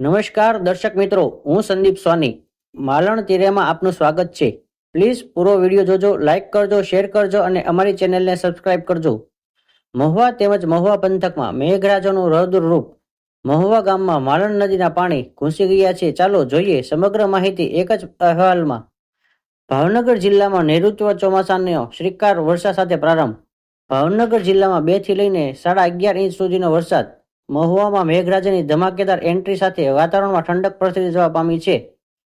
નમસ્કાર દર્શક મિત્રો, હું સંદીપ સોની. માલણ તીરેમાં આપનું સ્વાગત છે. પ્લીઝ પૂરો વીડિયો જોજો લાઇક કરજો, શેર કરજો અને અમારી ચેનલને સબસ્ક્રાઇબ કરજો. મહુવા તેમજ મહુવા પંથકમાં મેઘરાજાનું રૌદ્ર રૂપ મહુવા ગામમાં માલણ નદીના પાણી ઘૂસી ગયા છે. ચાલો જોઈએ સમગ્ર માહિતી એક જ અહેવાલમાં. ભાવનગર જિલ્લામાં નૈઋત્ય ચોમાસાનો શ્રીકાર વર્ષા સાથે પ્રારંભ. ભાવનગર જિલ્લામાં બેથી લઈને સાડા અગિયાર ઇંચ સુધીનો વરસાદ મહુવામાં મેઘરાજાની ધમાકેદાર એન્ટ્રી સાથે વાતાવરણમાં ઠંડક પ્રસરી જવા પામી છે.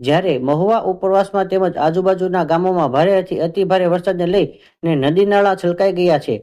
જ્યારે મહુવા ઉપરવાસમાં તેમજ આજુબાજુના ગામોમાં ભારેથી અતિભારે વરસાદને લઈને નદી નાળા છલકાઈ ગયા છે.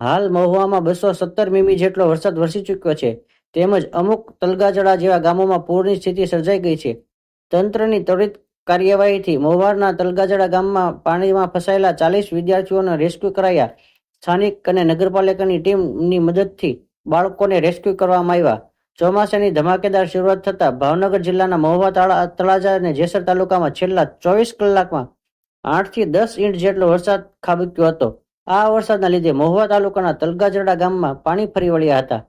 હાલ મહુવામાં બસો સત્તર મીમી જેટલો વરસાદ વરસી ચૂક્યો છે. તેમજ અમુક તલગાજડા જેવા ગામોમાં પૂરની સ્થિતિ સર્જાઈ ગઈ છે. તંત્રની ત્વરિત કાર્યવાહીથી મહુવારના તલગાજડા ગામમાં પાણીમાં ફસાયેલા ચાલીસ વિદ્યાર્થીઓને રેસ્ક્યુ કરાયા. સ્થાનિક અને નગરપાલિકાની ટીમની મદદથી બાળકોને રેસ્ક્યુ કરવામાં આવ્યા. ચોમાસાની ધમાકેદાર શરૂઆત થતાં ભાવનગર જિલ્લાના મહુવા તાળા તળાજા અને જેસર તાલુકામાં છેલ્લા ચોવીસ કલાકમાં આઠથી દસ ઇંચ જેટલો વરસાદ ખાબક્યો હતો. આ વરસાદના લીધે મહુવા તાલુકાના તલગાજરડા ગામમાં પાણી ફરી વળ્યા હતા.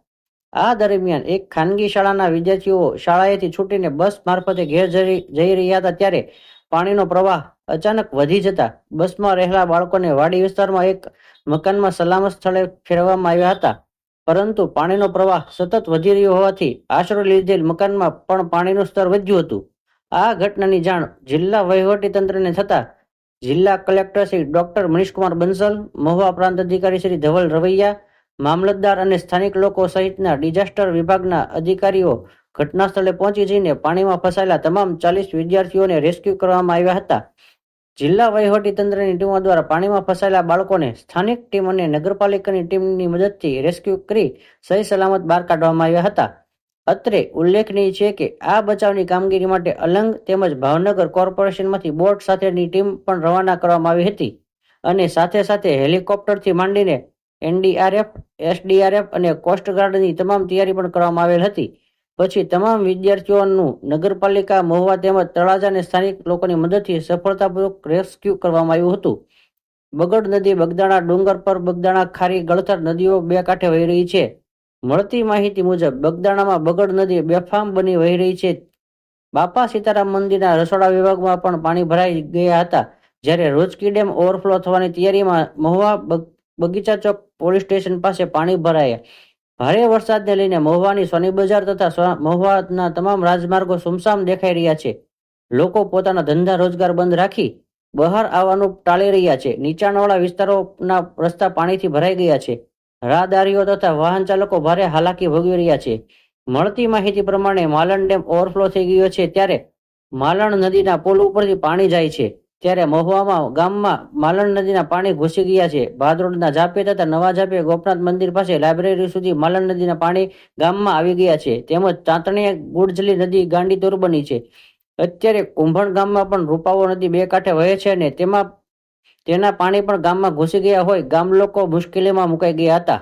આ દરમિયાન એક ખાનગી શાળાના વિદ્યાર્થીઓ શાળાએથી છૂટીને બસ મારફતે ઘેર જઈ રહ્યા હતા ત્યારે પાણીનો પ્રવાહ અચાનક વધી જતા બસમાં રહેલા બાળકોને વાડી વિસ્તારમાં એક મકાનમાં સલામત સ્થળે ફેરવવામાં આવ્યા હતા. પરંતુ પાણીનો પ્રવાહ સતત વધી રહ્યો હોવાથી આશરો લીધેલ મકાનમાં પણ પાણીનું સ્તર વધ્યું હતું. આ ઘટનાની જાણ જિલ્લા વહીવટી તંત્રને થતા જિલ્લા કલેક્ટર શ્રી ડોક્ટર મનીષકુમાર બંસલ, મહુવા પ્રાંત અધિકારી શ્રી ધવલ રવૈયા, મામલતદાર અને સ્થાનિક લોકો સહિતના ડિઝાસ્ટર વિભાગના અધિકારીઓ ઘટના સ્થળે પહોંચી જઈને પાણીમાં ફસાયેલા તમામ ચાલીસ વિદ્યાર્થીઓને રેસ્ક્યુ કરવામાં આવ્યા હતા. જિલ્લા વહીવટી તંત્રની ટીમો દ્વારા પાણીમાં ફસાયેલા બાળકોને સ્થાનિક ટીમ અને નગરપાલિકાની ટીમની મદદથી રેસ્ક્યુ કરી સહી સલામત બહાર કાઢવામાં આવ્યા હતા. અત્રે ઉલ્લેખનીય છે કે આ બચાવની કામગીરી માટે અલંગ તેમજ ભાવનગર કોર્પોરેશનમાંથી બોટ સાથેની ટીમ પણ રવાના કરવામાં આવી હતી અને સાથે સાથે હેલિકોપ્ટરથી માંડીને એનડીઆરએફ, એસડીઆરએફ અને કોસ્ટગાર્ડની તમામ તૈયારી પણ કરવામાં આવેલ હતી. પછી તમામ વિદ્યાર્થીઓનું નગરપાલિકા મહુવા તેમજ તળાજા સ્થાનિક લોકોની મદદથી સફળતાપૂર્વક રેસ્ક્યુ કરવામાં આવ્યું હતું. બગડ નદી બગદાણા ડુંગર પર બગદાણા ખારી ગળથર નદીઓ બે કાંઠે વહી રહી છે. મળતી માહિતી મુજબ બગદાણામાં બગડ નદી બેફામ બની વહી રહી છે. બાપા સીતારામ મંદિરના રસોડા વિભાગમાં પણ પાણી ભરાઈ ગયા હતા, જ્યારે રોજકી ડેમ ઓવરફ્લો થવાની તૈયારીમાં મહુવા બગ- બગીચા ચોક પોલીસ સ્ટેશન પાસે પાણી ભરાયા. ભારે વરસાદને લઈને મહુવાની સોની બજાર તથા મહુવાના તમામ રાજમાર્ગો સુમસામ દેખાઈ રહ્યા છે. લોકો પોતાના ધંધા રોજગાર બંધ રાખી બહાર આવવાનું ટાળી રહ્યા છે. નીચાણવાળા વિસ્તારોના રસ્તા પાણીથી ભરાઈ ગયા છે. રાહદારીઓ તથા વાહન ચાલકો ભારે હાલાકી ભોગવી રહ્યા છે. મળતી માહિતી પ્રમાણે માલણ ડેમ ઓવરફ્લો થઈ ગયો છે ત્યારે માલણ નદીના પુલ ઉપરથી પાણી જાય છે. ત્યારે મહુવામાં ગામમાં માલણ નદીના પાણી ઘૂસી ગયા છે. ભાદરોડના ઝાપે તથા નવા ઝાપે ગોપનાથ મંદિર પાસે લાઇબ્રેરી સુધી માલણ નદીના પાણી ગામમાં આવી ગયા છે. તેમજ ચાંતણીએ ગુડજલી નદી ગાંડીતોર બની છે. અત્યારે કુંભણ ગામમાં પણ રૂપાવો નદી બે કાંઠે વહે છે અને તેમાં તેના પાણી પણ ગામમાં ઘૂસી ગયા હોય. ગામ લોકો મુશ્કેલીમાં મુકાઈ ગયા હતા.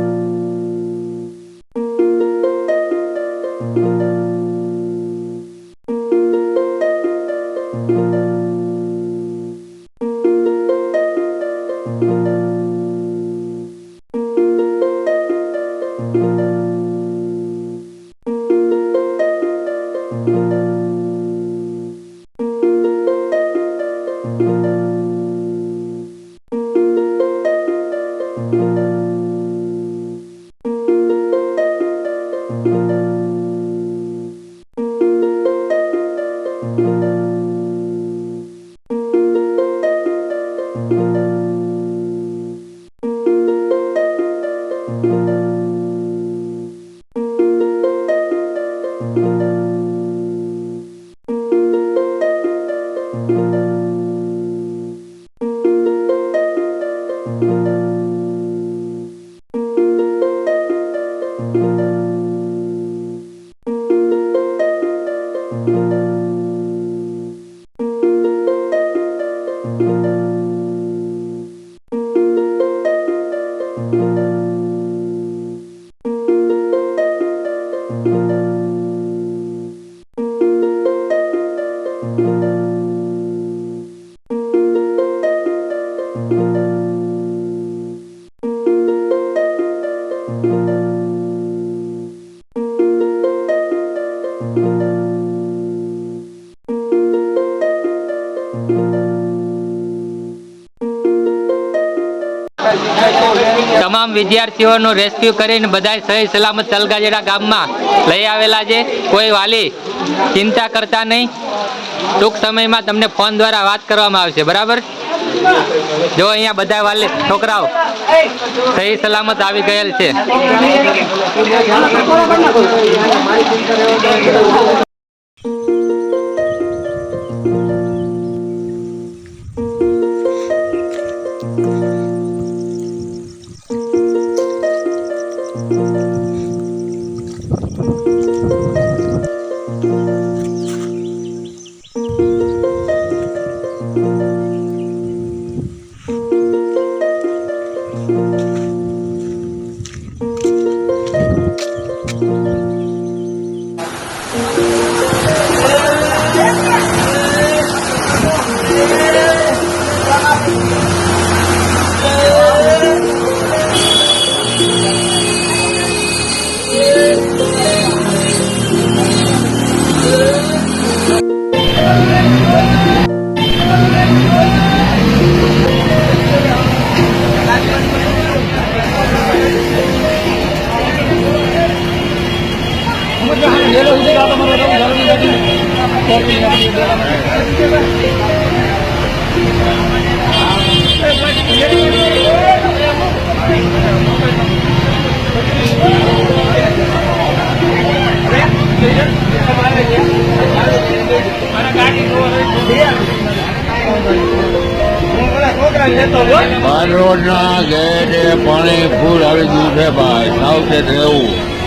તમામ વિદ્યાર્થીઓનું રેસ્ક્યુ કરીને બધા સહી સલામત તલગાજેડા ગામમાં લઈ આવેલા છે. કોઈ વાલી ચિંતા કરતા નહીં. ટૂંક સમયમાં તમને ફોન દ્વારા વાત કરવામાં આવશે. બરાબર? જો અહીંયા બધા વાલી છોકરાઓ સહી સલામત આવી ગયેલ છે. બાર રોડના ગેટે પાણી ફૂલ આવી ગયું છે ભાઈ. સાવચેત રહેવું.